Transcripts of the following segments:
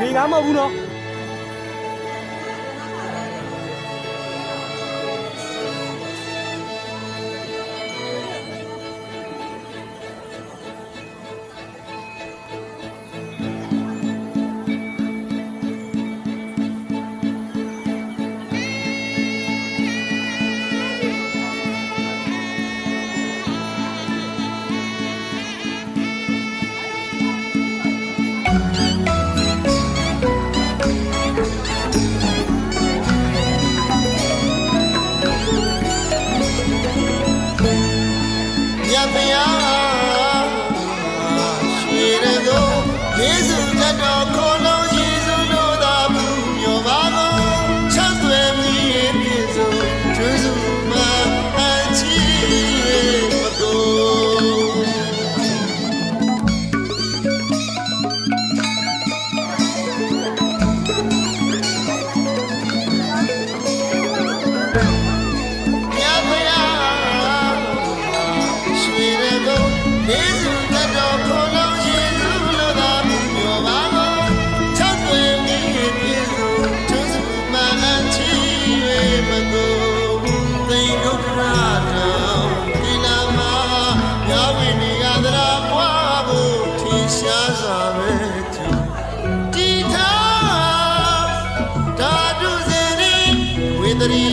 မေကားမဟုတ်ဘူးနော် ဝိနိယန္တရာမွာဖို့ထင်ရှားစွာပဲကြည်တည်ထားဓာတုစေရီဝေဒရီ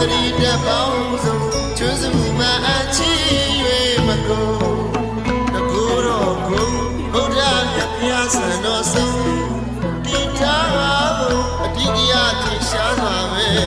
တရီတပေါင်းစုံကျွန်းစုမှာအချင်း၍မကုန်